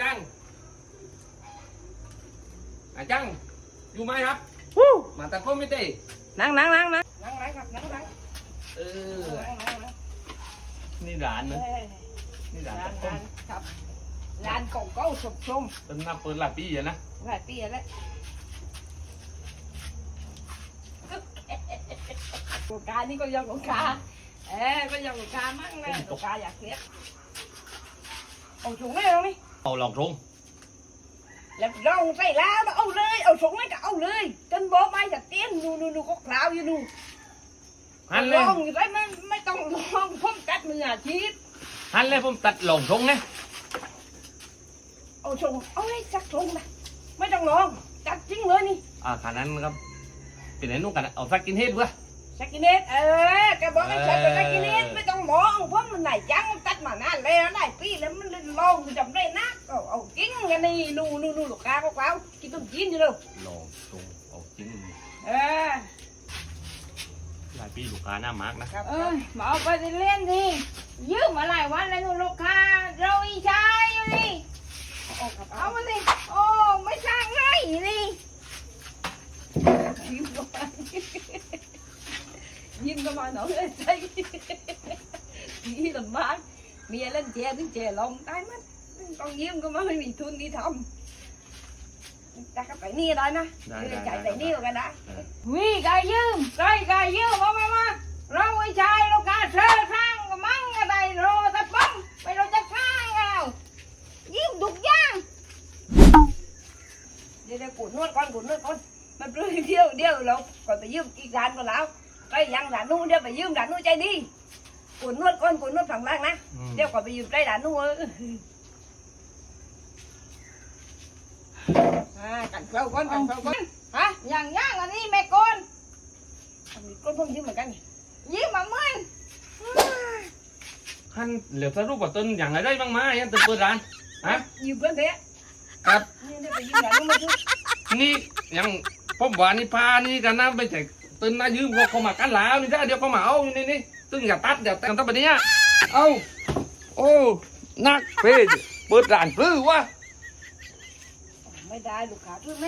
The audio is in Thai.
จังอาจัง อยู่ไหมครับ วู้มาตะโกนไม่ได้นั่งนั่งนั่งนั่งนั่งไหนครับนั่งไหนเออ นั่งนั่งนั่งนี่ร้านเอ้นะยนี่ร้านร้าตะนโกร้านนครับร้านเก่าเก่าสมสมเป็นหน้าเปิดหลายปีอะนะ หลายปีแล้วลูกค้านี่ก็ยังลูกค้าเอ้ยก็ยังลูกค้ามั่งนะลูกค้าอยากเสียเอาถุงไหมเอาไหม เอาลองทงแล้วเราใส่แล้วแล้วเอาเลย เอาถุงไหมก็เอาเลยจนบอกไม่จะเตี้ยนนูนูนูก็คราวอยู่นูหันเลลยองอยู่ได้ไม่ไม่ต้องลองผมจัดมืออาชีพหันเลยผมตัดลองทงนะเอาถุงเอาเลยจักถุงนะไม่ต้องลองจัดจริงเลยนี่อ่าขานั้นครับเป็นไหนนุ่งกันเอาสักกินเฮ็ดเว้ยสกินเนตเออ อาจริงกันนี่นูนูนูลูกค้าก็เปล่ากินต้มจีนอยู่เลยลองทงเอาจริงเออหลายปีลูกค้าหน้ามาร์กนะครับเอ้ยมาเอาไปเล่นดิยืมมาหลายวันแล้วนู่นลูกค้าเราอีชายอยู่นี่เอาครับเอาเอามาสิโอ้ไม่สร้างไรนี่ยิ้มก็มายิ้มก็มาหน่อยเลยใจนี่ลำบากเมียเล่นแจถึงแจลงตายมัน ต้องยิ้มก็มาไม่มีทุนที่ทำจะก็ไปนี่ได้นะจ่ายไปนี่กันนะวิกายยืมใครกายยืมมามามาเราอีชายลูกค้าเธอสร้างก็มั่งอะไรโรแต่ปั๊มไปเราจะสร้างเอายืมทุกอย่างเดี๋ยวเดี๋ยวกูนวดก่อนกูนวดก่อนมันเรื่อยเดียวเดียวเราก่อนไปยืมอีกร้านก็แล้วไปยังร้านนู้นเดี๋ยวไปยืมร้านนู้นใจดีกูนวดก่อนกูนวดฝั่งล่างนะเดี๋ยวก่อนไปยืมใจร้านนู้นเออ อ่ากันเกลาก่อนกันเกลาก่อนฮะอย่างย่างอันนี้แม่กนมีก้นเพิ่งยืมเหมือนกันนี่ยืมมาเมื่อนหันเหลือสรุปว่าต้นอย่างไรได้บ้างไหมยันตึกเปิดร้านฮะยืมเพื่อนเถอะครับนี่เดี๋ยวไปยืมร้านนู้นมาดูนี่ยังผมว่านี่พานี่กันนะไม่ใช่ตึนนะยืมเขาเขามากันแล้วนี่จ้าเดี๋ยวเขามาเอาอยู่นี่นี่ตึงอย่าตัดเดี๋ยวแต่งตั้งแบบนี้เอาโอ้นักเพจเปิดร้านปลื้อวะ ไม่ได้ลูกค้าช่วยเ